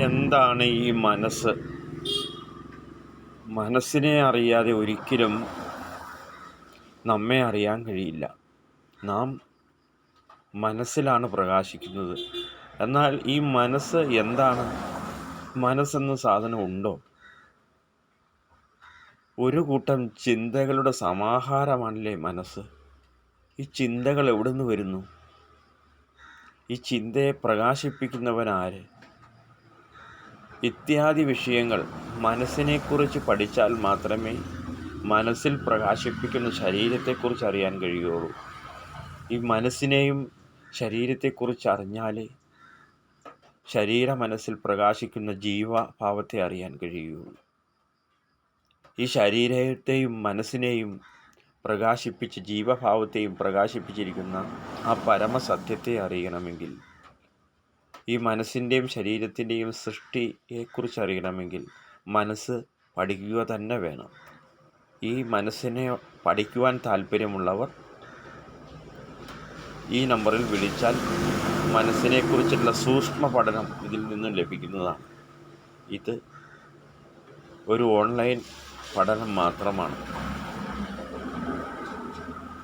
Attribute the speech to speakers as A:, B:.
A: എന്താണ് ഈ മനസ്സ്? മനസ്സിനെ അറിയാതെ ഒരിക്കലും നമ്മെ അറിയാൻ കഴിയില്ല. നാം മനസ്സിലാണ് പ്രകാശിക്കുന്നത്. എന്നാൽ ഈ മനസ്സ് എന്താണ്? മനസ്സെന്ന സാധനം ഉണ്ടോ? ഒരു കൂട്ടം ചിന്തകളുടെ സമാഹാരമാണല്ലേ മനസ്സ്. ഈ ചിന്തകൾ എവിടെ നിന്ന് വരുന്നു? ഈ ചിന്തയെ പ്രകാശിപ്പിക്കുന്നവനാര്? ഇത്യാദി വിഷയങ്ങൾ മനസ്സിനെക്കുറിച്ച് പഠിച്ചാൽ മാത്രമേ മനസ്സിൽ പ്രകാശിപ്പിക്കുന്ന ശരീരത്തെക്കുറിച്ച് അറിയാൻ കഴിയുള്ളൂ ഈ മനസ്സിനെയും ശരീരത്തെക്കുറിച്ച് അറിഞ്ഞാലേ ശരീര മനസ്സിൽ പ്രകാശിക്കുന്ന ജീവഭാവത്തെ അറിയാൻ കഴിയുകയുള്ളൂ. ഈ ശരീരത്തെയും മനസ്സിനെയും പ്രകാശിപ്പിച്ച് ജീവഭാവത്തെയും പ്രകാശിപ്പിച്ചിരിക്കുന്ന ആ പരമസത്യത്തെ അറിയണമെങ്കിൽ ഈ മനസ്സിന്റെയും ശരീരത്തിന്റെയും സൃഷ്ടിയെക്കുറിച്ച് അറിയണമെങ്കിൽ മനസ്സ് പഠിക്കുക തന്നെ വേണം. ഈ മനസ്സിനെ പഠിക്കുവാൻ താല്പര്യമുള്ളവർ ഈ നമ്പറിൽ വിളിച്ചാൽ മനസ്സിനെക്കുറിച്ചുള്ള സൂക്ഷ്മ പഠനം ഇതിൽ നിന്നും ലഭിക്കുന്നതാണ്. ഇത് ഒരു ഓൺലൈൻ പഠനം മാത്രമാണ്.